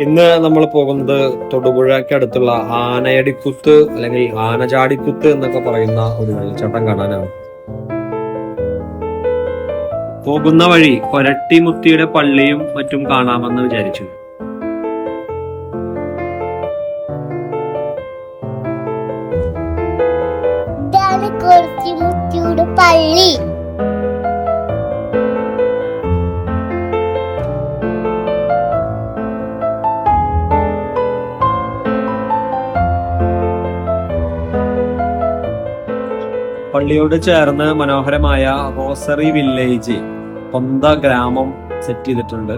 ഇന്ന് നമ്മൾ പോകുന്നത് തൊടുപുഴയ്ക്ക് അടുത്തുള്ള ആനയടിക്കുത്ത് അല്ലെങ്കിൽ ആനചാടിക്കുത്ത് എന്നൊക്കെ പറയുന്ന ഒരു വെള്ളച്ചാട്ടം കാണാനാണ്. പോകുന്ന വഴി കൊരട്ടിമുത്തിയുടെ പള്ളിയും മറ്റും കാണാമെന്ന് വിചാരിച്ചു. പള്ളി. പള്ളിയോട് ചേർന്ന് മനോഹരമായ റോസറി വില്ലേജ് പൊന്ത ഗ്രാമം സെറ്റ് ചെയ്തിട്ടുണ്ട്.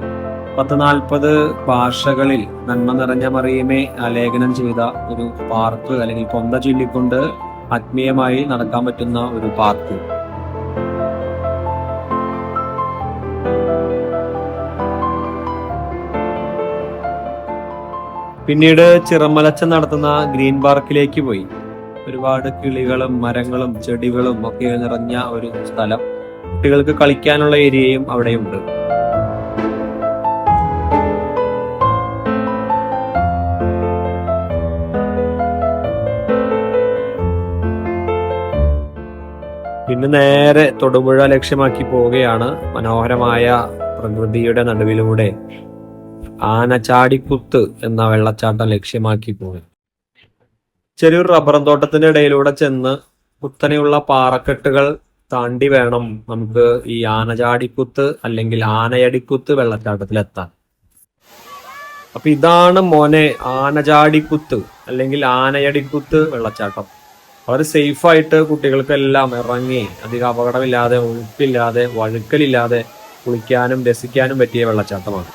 പത്ത് നാൽപ്പത് ഭാഷകളിൽ നന്മ നിറഞ്ഞ മറിയുമേ ആലേഖനം ചെയ്ത ഒരു പാർക്ക് അല്ലെങ്കിൽ പൊന്ത ചൊല്ലിക്കൊണ്ട് ആത്മീയമായി നടക്കാൻ പറ്റുന്ന ഒരു പാർക്ക്. പിന്നീട് ചിറമലച്ച നടത്തുന്ന ഗ്രീൻ പാർക്കിലേക്ക് പോയി. ഒരുപാട് കിളികളും മരങ്ങളും ചെടികളും ഒക്കെ നിറഞ്ഞ ഒരു സ്ഥലം. കുട്ടികൾക്ക് കളിക്കാനുള്ള ഏരിയയും അവിടെയുണ്ട്. പിന്നെ നേരെ തൊടുപുഴ ലക്ഷ്യമാക്കി പോവുകയാണ് മനോഹരമായ പ്രകൃതിയുടെ നടുവിലൂടെ. ആനച്ചാടിക്കുത്ത് എന്ന വെള്ളച്ചാട്ടം ലക്ഷ്യമാക്കി പോകും ചെറിയൊരു റബ്ബർ തോട്ടത്തിന്റെ ഇടയിലൂടെ ചെന്ന് കുത്തനെയുള്ള പാറക്കെട്ടുകൾ താണ്ടി വേണം നമുക്ക് ഈ ആനചാടിക്കുത്ത് അല്ലെങ്കിൽ ആനയടിക്കുത്ത് വെള്ളച്ചാട്ടത്തിലെത്താൻ. അപ്പൊ ഇതാണ് മോനെ ആനചാടിക്കുത്ത് അല്ലെങ്കിൽ ആനയടിക്കുത്ത് വെള്ളച്ചാട്ടം. വളരെ സേഫ് ആയിട്ട് കുട്ടികൾക്കെല്ലാം ഇറങ്ങി അധികം അപകടമില്ലാതെ ഒഴുക്കില്ലാതെ വഴുക്കലില്ലാതെ കുളിക്കാനും രസിക്കാനും പറ്റിയ വെള്ളച്ചാട്ടമാണ്.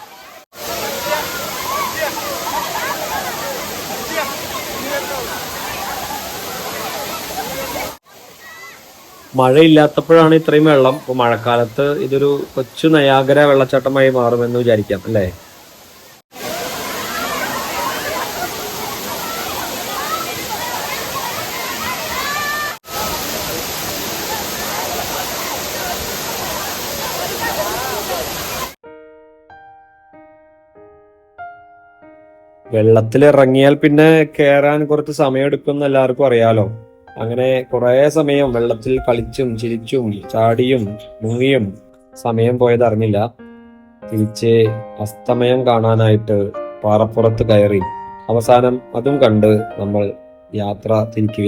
മഴയില്ലാത്തപ്പോഴാണ് ഇത്രയും വെള്ളം. ഇപ്പൊ മഴക്കാലത്ത് ഇതൊരു കൊച്ചു നയാഗര വെള്ളച്ചാട്ടമായി മാറുമെന്ന് വിചാരിക്കാം അല്ലേ? വെള്ളത്തിൽ ഇറങ്ങിയാൽ പിന്നെ കയറാൻ കുറച്ച് സമയമെടുക്കും എടുക്കുമെന്ന് എല്ലാവർക്കും അറിയാലോ. അങ്ങനെ കുറെ സമയം വെള്ളത്തിൽ കളിച്ചും ചിരിച്ചും ചാടിയും മുങ്ങിയും സമയം പോയതറിഞ്ഞില്ല തിരിച്ച് അസ്തമയം കാണാനായിട്ട് പാറപ്പുറത്ത് കയറി. അവസാനം അതും കണ്ട് നമ്മൾ യാത്ര തിരിക്കുകയാണ്.